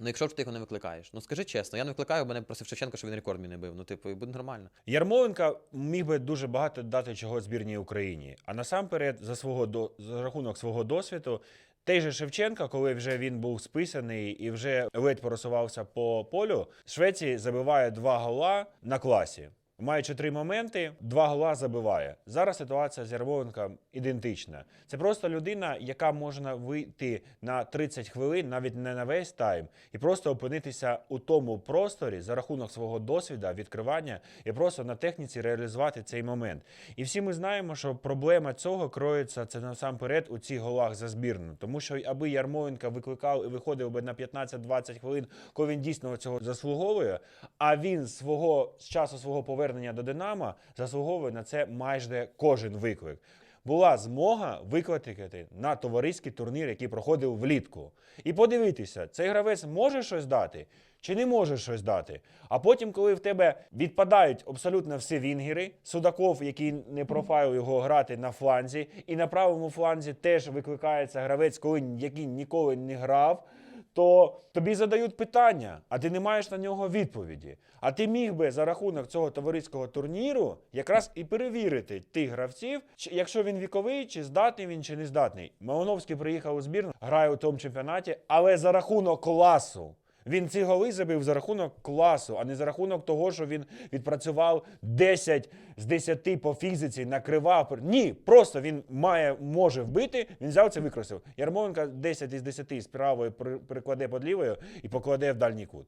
Ну якщо ж ти його не викликаєш, ну скажи чесно, я не викликаю, мене просив Шевченко, щоб він рекорд мій не бив. Ну, типу, і буде нормально. Ярмоленка міг би дуже багато дати чого збірній Україні. А насамперед, за свого до за рахунок свого досвіду, той же Шевченка, коли вже він був списаний і вже ледь просувався по полю, Швеції забиває два гола на класі. Маючи три моменти, два гола забиває. Зараз ситуація з Ярмоленком ідентична. Це просто людина, яка може вийти на 30 хвилин, навіть не на весь тайм, і просто опинитися у тому просторі за рахунок свого досвіду, відкривання і просто на техніці реалізувати цей момент. І всі ми знаємо, що проблема цього кроється це насамперед у цих голах за збірну. Тому що аби Ярмоленка викликав і виходив би на 15-20 хвилин, коли він дійсно цього заслуговує, а він свого з часу свого повернення до Динамо заслуговує на це майже кожен виклик. Була змога викликати на товариський турнір, який проходив влітку. І подивитися, цей гравець може щось дати чи не може щось дати. А потім, коли в тебе відпадають абсолютно всі вінгери, Судаков, який не профайл його грати на фланзі, і на правому фланзі теж викликається гравець, коли який ніколи не грав. То тобі задають питання, а ти не маєш на нього відповіді. А ти міг би за рахунок цього товариського турніру якраз і перевірити тих гравців, чи- якщо він віковий, чи здатний він, чи не здатний. Мауновський приїхав у збірну, грає у тому чемпіонаті, але за рахунок класу. Він ці голи забив за рахунок класу, а не за рахунок того, що він відпрацював 10 з 10 по фізиці, накривав. Ні, просто він має, може вбити, він взяв це використав. Ярмоленка 10 із 10 з правої при- прикладе під лівою і покладе в дальній кут.